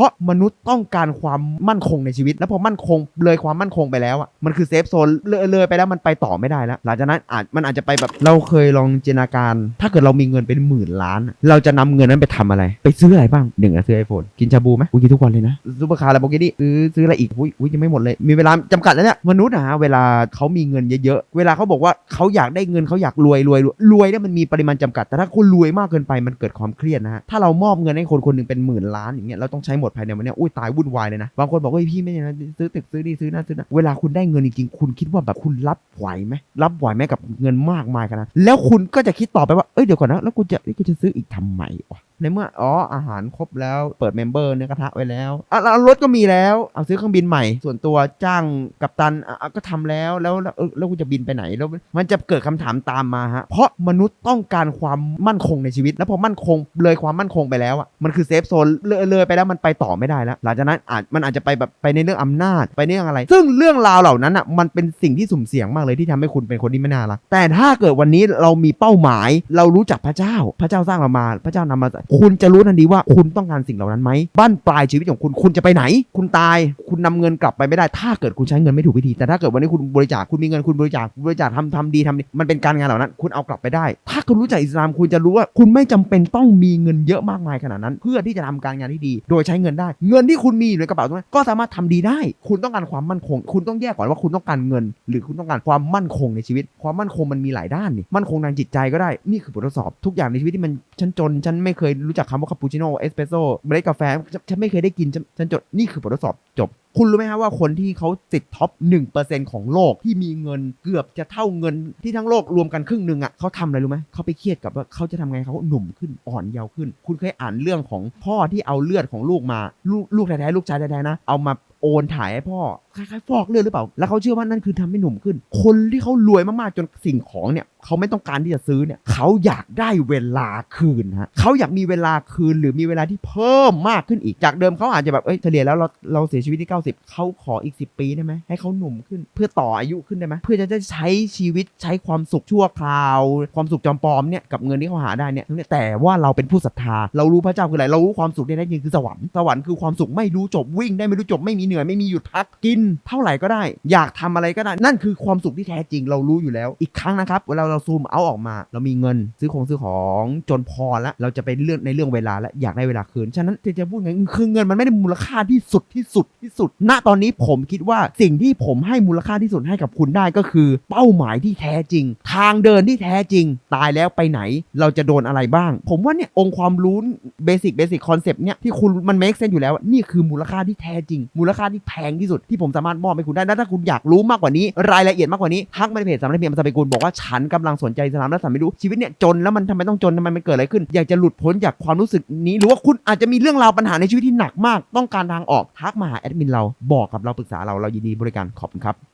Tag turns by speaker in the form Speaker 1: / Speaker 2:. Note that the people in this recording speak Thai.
Speaker 1: ราะมนุษย์ต้องการความมั่นคงในชีวิต แล้วพอมั่นคงเลยความมั่นคงไปแล้วอะมันคือเซฟโซนเลยเลยไปแล้วมันไปต่อไม่ได้แล้ว หลังจากนั้นอาจมันอาจจะไปแบบเราเคยลองจินตนาการ ถ้าเกิดเรามีเงินเป็นหมื่นล้าน เราจะนำเงินนั้นไปทำอะไร ไปซื้ออะไรบ้างหนึ่งอะซื้อไอโฟนกินชาบูไหมกินทุกวันเลยนะซูเปอร์คาร์ลาโบกินี่ซื้อซื้ออะไรอีกอุ้ยอุ้ยยังไม่หมดเลยมีเวลาจำกัดแล้วเนี่ยมนุษย์นะเวลาเขามีเงินเยอะๆเวลาเขาบอกว่าเขาอยากได้เงินเขาอยากรวยรวยรวยเนี่ยมันมีปริมาณจำกัด แต่ถ้าคุณรวยมากเกินไปมันเกิดความเครียดนะฮะถ้าเรามอบเงินให้คนคนหนึ่งเป็นหมื่นล้านอย่างเงี้ยเราต้องใช้หมดภายในวันนี้อุ้ยตายวุ่นวายเลยนะ บางคนบอกว่าพี่ไม่ใช่นะซื้อตึกซื้อนี่ซื้อนั่นซื้อนั่นเวลาคุณได้เงินจริงๆ คุณคิดว่าแบบคุณรับไหวไหมรับไหวไหมกับเงินมากมายขนาดแล้วคุณก็จะคิดต่อไปว่าเอ้ยเดี๋ยวก่อนนะแล้วกูจะกูจะซื้ออีกทำไมวะ ในเมื่ออ๋ออาหารครบแล้ว เปิดเมมเบอร์เนื้อกระทะไว้แล้วอะแล้วรถก็มีแล้ว เอาซื้อเครื่องบินใหม่ ส่วนตัวจ้างกัปตันอะก็ทำแล้วแล้วแล้วเออแล้วกูจะบินไปไหนแล้วมันจะเกิดคำถามตามมาฮะเพราะมนุษย์ต้องการความมั่นคงในชีวิต แล้วพอมั่นคงเลยความมั่นคงไปแล้วอะมันคือเซฟโซนเลยไปแล้วมันไปต่อไม่ได้แล้ว หลังจากนั้นอาจมันอาจจะไปแบบไปในเรื่องอำนาจไปในเรื่องอะไร ซึ่งเรื่องราวเหล่านั้นอะมันเป็นสิ่งที่สุ่มเสี่ยงมากเลยที่ทำให้คุณเป็นคนที่ไม่น่ารักแต่ถ้าเกิดวันนี้เรามีเป้าหมาย เรารู้จักพระเจ้า พระเจ้าสร้างเรามาพระเจ้านำมาคุณจะรู้ทันทีว่าคุณต้องการสิ่งเหล่านั้นไหมบ้านปลายชีวิตของคุณคุณจะไปไหน คุณตาย คุณนำเงินกลับไปไม่ได้ ถ้าเกิดคุณใช้เงินไม่ถูกวิธี แต่ถ้าเกิดวันนี้คุณบริจาคคุณมีเงินคุณบริจาคบริจาคทำทำดีทำดีมันเป็นการงานเหล่านั้น คุณเอากลับไปได้ ถ้าคุณรู้จักอิสลามคุณจะรู้ว่าคุณไม่จำเป็นต้องมีเงินเยอะมากมายขนาดนั้น เพื่อที่จะทำการงานที่ดี โดยใช้เงินได้ เงินที่คุณมีอยู่ในกระเป๋าตรงนั้นก็สามารถทำดีได้ คุณต้องการความมั่นคง คุณต้องแยกก่อนว่าคุณต้องการเงิน หรือคุณต้องการความมั่นคงในชีวิต ความมั่นคงมันมีหลายด้านนี่มั่นคงทางจิตใจก็ได้นี่คือบททดสอบทุกอย่างในชีวิตที่มันฉันจนฉันไม่เคยรู้จักคำว่าคาปูชิโน่เอสเปรสโซ่เมล็ดกาแฟฉันฉันไม่เคยได้กินฉันฉันจดนี่คือบททดสอบจบ คุณรู้ไหมฮะว่าคนที่เขาติดท็อป 1%ของโลกที่มีเงินเกือบจะเท่าเงินที่ทั้งโลกรวมกันครึ่งหนึ่งอะเขาทำอะไรรู้ไหมเขาไปเครียดกับว่าเขาจะทำไงเขาหนุ่มขึ้นอ่อนเยาว์ขึ้น คุณเคยอ่านเรื่องของพ่อที่เอาเลือดของลูกมา ลูกลูกแท้ๆลูกชายแท้ๆนะ เอามาโอนถ่ายให้พ่อคล้ายๆฟอกเลือดหรือเปล่า แล้วเขาเชื่อว่านั่นคือทำให้หนุ่มขึ้น คนที่เขารวยมากๆจนสิ่งของเนี่ยเขาไม่ต้องการที่จะซื้อเนี่ยเขาอยากได้เวลาคืนฮะเขาอยากมีเวลาคืนหรือมีเวลาที่เพิ่มมากขึ้นอีก จากเดิมเขาอาจจะแบบเอ้ยเฉลี่ยแล้วเราเราเสียชีวิตที่ 90 เขาขออีก 10 ปีได้ไหมให้เขาหนุ่มขึ้น เพื่อต่ออายุขึ้นได้ไหมเพื่อจะได้ใช้ชีวิตใช้ความสุขชั่วคราว ความสุขจอมปลอมเนี่ยกับเงินที่เขาหาได้เนี่ยแต่ว่าเราเป็นผู้ศรัทธา เรารู้พระเจ้าคืออะไรเรารู้ความสุขที่แท้จริงคือสวรรค์สวรรค์คือความสุขไม่รู้จบวิ่งได้ไม่รู้จบไม่มีเหนื่อยไม่มีหยุดพักกินเท่าไหร่ก็ได้ อยากทำอะไรก็ได้ นั่นคือความสุขที่แท้จริงเรารู้อยู่แล้ว อีกครั้งนะครับเวลาเราซูมเอาออกมา เรามีเงินซื้อของซื้อของจนพอแล้วเราจะไปเรื่องในเรื่องเวลาแล้วอยากได้เวลาคืน ฉะนั้นจะพูดไงคือเงินมันไม่ได้มูลค่าที่สุดที่สุดที่สุด ณตอนนี้ผมคิดว่าสิ่งที่ผมให้มูลค่าที่สุดให้กับคุณได้ก็คือ เป้าหมายที่แท้จริง ทางเดินที่แท้จริง ตายแล้วไปไหน เราจะโดนอะไรบ้าง ผมว่าเนี่ยองค์ความรู้เบสิกเบสิกคอนเซปต์เนี่ยที่คุณมัน make sense อยู่แล้วนี่คือมูลค่าที่แท้จริง มูลค่าที่แพงที่สุดที่ผมสามารถมอบให้คุณได้และถ้าคุณอยากรู้มากกว่านี้ รายละเอียดมากกว่านี้ทักมาในเพจสามัญเพียมสเปกุลบอกว่าฉันกำลังสนใจอิสลามและสัมไม่รู้ชีวิตเนี่ยจนแล้วมันทำไมต้องจนทำไมมันเกิดอะไรขึ้น อยากจะหลุดพ้นจากความรู้สึกนี้ หรือว่าคุณอาจจะมีเรื่องราวปัญหาในชีวิตที่หนักมาก ต้องการทางออกทักมาหาแอดมินเราบอกกับเราปรึกษาเราเรายินดีบริการขอบคุณครับ